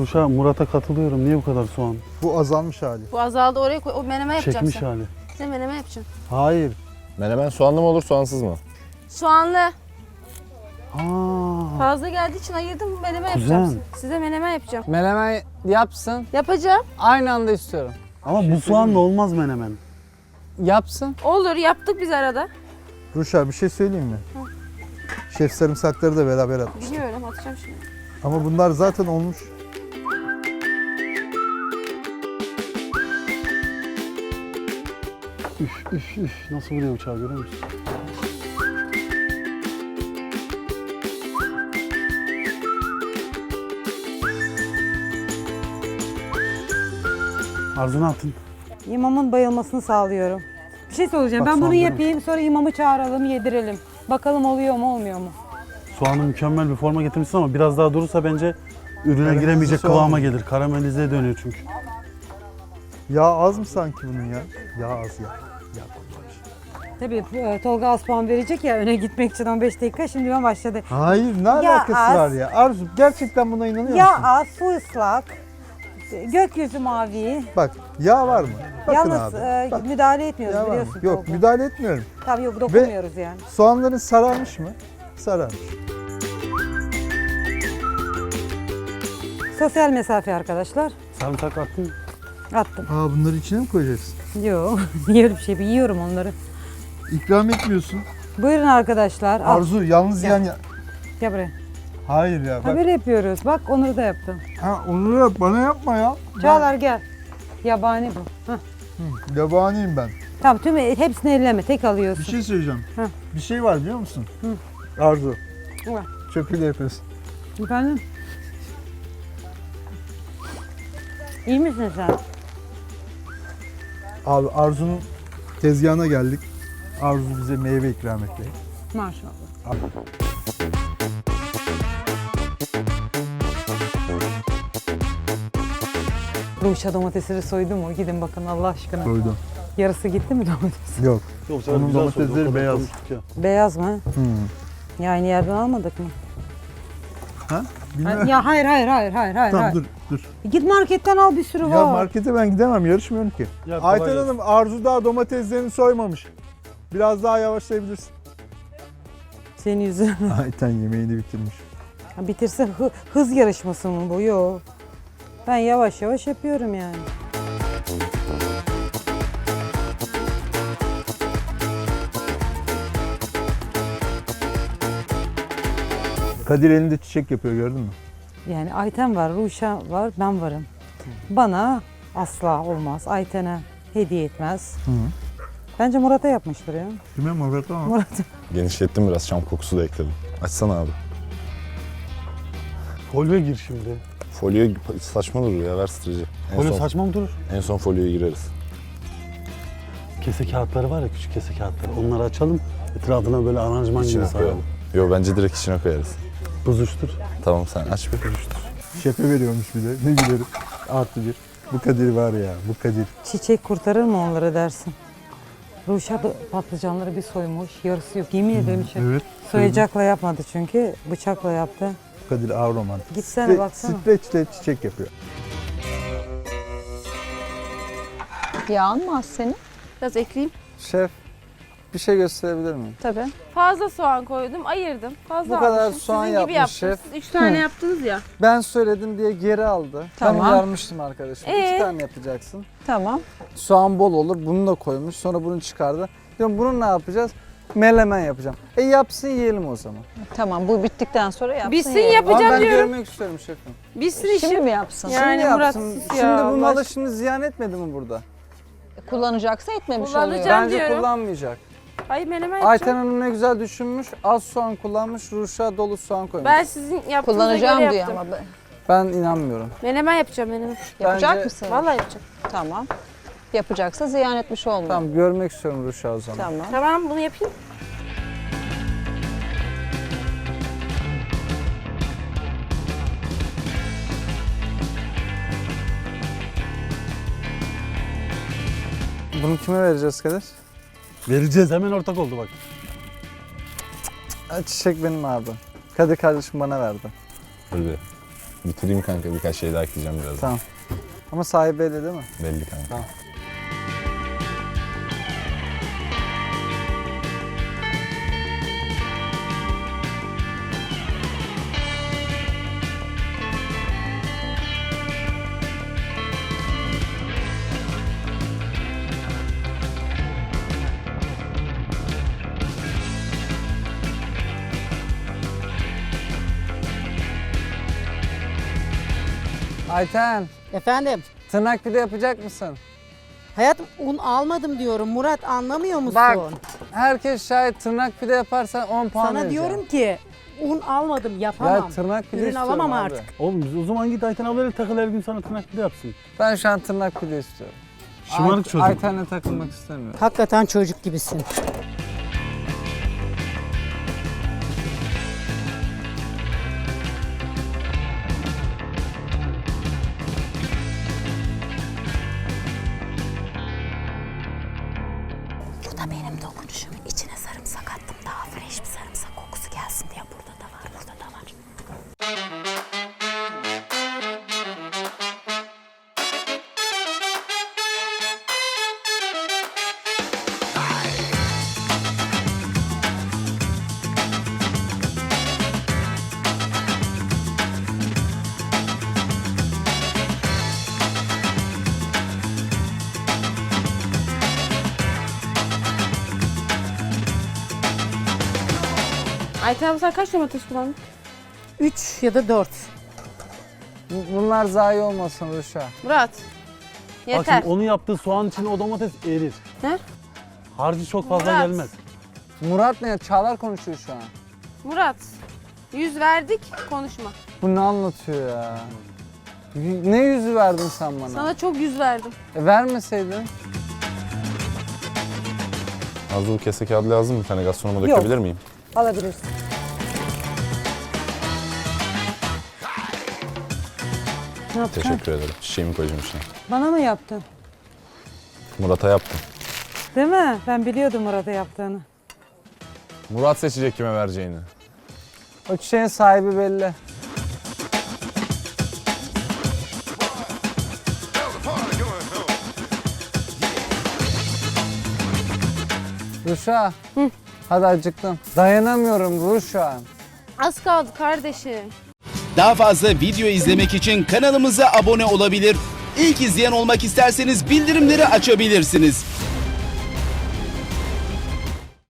Ruşa Murat'a katılıyorum. Niye bu kadar soğan? Bu azalmış hali. Bu azaldı oraya koy. O menemen yapacaksın. Çekmiş hali. Sen menemen yapacaksın. Hayır. Menemen soğanlı mı olur soğansız mı? Soğanlı. Aa, Fazla geldiği için ayırdım menemen Kuzen. yapacağım. Size menemen yapacağım. Menemen yapsın. Yapacağım. Aynı anda istiyorum. ama bu soğanla olmaz menemen. Yapsın. Olur yaptık biz arada. Ruşa bir şey söyleyeyim mi? Şef sarımsakları da beraber atmış. Biliyorum atacağım şimdi. Ama bunlar zaten olmuş. Üf üf üf. Nasıl vuruyor uçağı görüyor musun? Arzu ne yaptın? İmamın bayılmasını sağlıyorum. Bir şey söyleyeceğim. Bak ben bunu soğanlarım. yapayım sonra imamı çağıralım yedirelim. Bakalım oluyor mu olmuyor mu? Soğanı mükemmel bir forma getirmişsin ama biraz daha durursa bence ürüne Karamelize giremeyecek soğan kıvama gelir. Karamelize dönüyor çünkü. Yağ az mı sanki bunun ya? Yağ az ya. Tabii e, Tolga az puan verecek ya öne gitmek için 15 dakika şimdi ben başladı. Hayır ne alakası az. var ya? Arzu gerçekten buna inanıyor Ya musun? az, su ıslak, gökyüzü mavi. Bak yağ var mı? Bakın Yalnız abi. e, Bak, müdahale etmiyoruz yağ var mı? biliyorsun Yok Tolga. müdahale etmiyorum. Tabii yok dokunmuyoruz yani. Soğanların sararmış mı? Sararmış. Sosyal mesafe arkadaşlar. Sarımsak attın mı? Attım. Aa bunları içine mi koyacaksın? Yok. Niye öyle bir şey? Yiyorum onları. İkram etmiyorsun. Buyurun arkadaşlar. Al. Arzu yalnız Gel. yan ya. Gel buraya. Hayır ya Ha bak. böyle yapıyoruz. Bak Onur da yaptı. Ha onu yap bana yapma ya. Çağlar gel. Yabani bu. Hah. Ben, yabaniyim ben. Tamam tüm hepsini elleme. Tek Bir alıyorsun. şey söyleyeceğim. Heh. Bir şey var biliyor musun? Arzu. Var. Çöpüyle yapıyorsun. Efendim? İyi misin sen? Abi Arzu'nun tezgahına geldik. Arzu bize meyve ikram etti. Maşallah. Ruşa domatesleri soydu mu? Gidin bakın Allah aşkına. Koydum. Yarısı gitti mi domates? Yok. Yok, Onun güzel domatesleri sordu, o kadar beyaz. konuştuk ya. Beyaz mı? Hmm. Ya aynı yerden almadık mı? Ha? Bilmem. Ya hayır hayır hayır hayır hayır. Tamam hayır. dur dur. Git marketten al bir sürü Ya var. markete ben gidemem yarışmıyorum ki. Ya kolay Ayten gelsin. Hanım Arzu daha domateslerini soymamış. Biraz daha yavaşlayabilirsin. Senin yüzün. Ayten yemeğini bitirmiş. Bitirse hı- hız yarışması mı bu? Yok. Ben yavaş yavaş yapıyorum yani. Kadir elinde çiçek yapıyor gördün mü? Yani Ayten var, Ruşa var, ben varım. Bana asla olmaz. Ayten'e hediye etmez. Hı. Bence Murat'a yapmıştır ya. Kime Murat ama? Murat. Genişlettim biraz şam kokusu da ekledim. Açsana abi. Folyo gir şimdi. Folyo saçma durur ya ver sıracı. En Folyo son, saçma mı durur? en son folyoya gireriz. Kese kağıtları var ya küçük kese kağıtları. Onları açalım. Etrafına böyle aranjman İçine gibi saralım. Yo bence direkt içine koyarız. Buzuştur. Tamam sen aç bir. Şefe veriyormuş bir de. Ne gülerim. Artı bir. Bu Kadir var ya bu Kadir. Çiçek kurtarır mı onları dersin? Ruşa da patlıcanları bir soymuş. Yarısı yok. Yemin ederim şey. Evet. Soyacakla yapmadı çünkü. Bıçakla yaptı. Kadir avromantik. Gitsene baksana. Streçle çiçek yapıyor. Yağın mı az senin? Biraz ekleyeyim. Şef bir şey gösterebilir miyim? Tabii. Fazla soğan koydum, ayırdım. Fazla Bu kadar almışım. soğan Sizin gibi yapmış yaptım. şef. Siz üç tane Hı. yaptınız ya. Ben söyledim diye geri aldı. Tamam. Ben uyarmıştım arkadaşım. Ee? İki tane yapacaksın. Tamam. Soğan bol olur. Bunu da koymuş. Sonra bunu çıkardı. Diyorum bunu ne yapacağız? Melemen yapacağım. E yapsın yiyelim o zaman. Tamam bu bittikten sonra yapsın. Bitsin yiyelim. yapın. Yapacağım Ama ben diyorum. görmek istiyorum şefim. Bitsin Şimdi işim. mi yapsın? Yani Şimdi Murat yapsın. sus ya, Şimdi bu Allah malı şimdi ziyan etmedi mi burada? Kullanacaksa etmemiş Kullanacağım. oluyor. Bence diyorum. kullanmayacak. Hayır menemen Ayten yapacağım. Hanım ne güzel düşünmüş. Az soğan kullanmış. Ruşa dolu soğan koymuş. Ben sizin yaptığınıza Kullanacağım göre diyor yaptım. ama. be- Ben inanmıyorum. Menemen yapacağım menemen. Yapacak Bence- mısın? Vallahi yapacağım. Tamam. Yapacaksa ziyan etmiş olmuyor. Tamam görmek istiyorum Ruşa o zaman. Tamam. Tamam bunu yapayım. Bunu kime vereceğiz Kadir? Vereceğiz hemen ortak oldu bak. Ha, Çiçek benim abi. Kadir kardeşim bana verdi. Öyle. Bitireyim kanka birkaç şey daha ekleyeceğim biraz. Tamam. Ama sahibi belli değil mi? Belli kanka. Tamam. Ayten, Efendim, tırnak pide yapacak mısın? hayatım un almadım diyorum. Murat anlamıyor musun? Bak, Herkes şahit tırnak pide yaparsan 10 puan Sana vereceğim. diyorum ki un almadım, yapamam. Ya tırnak pide Ürün istiyorum alamam abi. artık. Oğlum biz o zaman git Ayten ablayla takıl her gün sana tırnak pide yapsın. Ben şu an tırnak pide istiyorum. Şımarık Ay- çocuk. Ayten'le takılmak istemiyorum. Hakikaten çocuk gibisin. Ayten abla sen kaç domates kullandın? 3 ya da 4. Bu- Bunlar zayi olmasın Ruşa. Murat. Bak Yeter. şimdi onun yaptığı soğan içinde o domates erir. Ne? Harcı çok fazla Murat. gelmez. Murat ne? Çağlar konuşuyor şu an. Murat. Yüz verdik konuşma. Bu ne anlatıyor ya? Y- Ne yüzü verdin sen bana? Sana çok yüz verdim. E, vermeseydin. Arzu bu kese kağıdı lazım mı? Bir tane gastronoma dökebilir miyim? Alabilirsin. Ne yapacaksın? Teşekkür ederim. Çiçeğimi koyacağım içine. Bana mı yaptın? Murat'a yaptım. Değil mi? Ben biliyordum Murat'a yaptığını. Murat seçecek kime vereceğini. O çiçeğin sahibi belli. Ruşa. Hadi acıktım. Dayanamıyorum Ruşa. Az kaldı kardeşim. Daha fazla video izlemek için kanalımıza abone olabilir. İlk izleyen olmak isterseniz bildirimleri açabilirsiniz.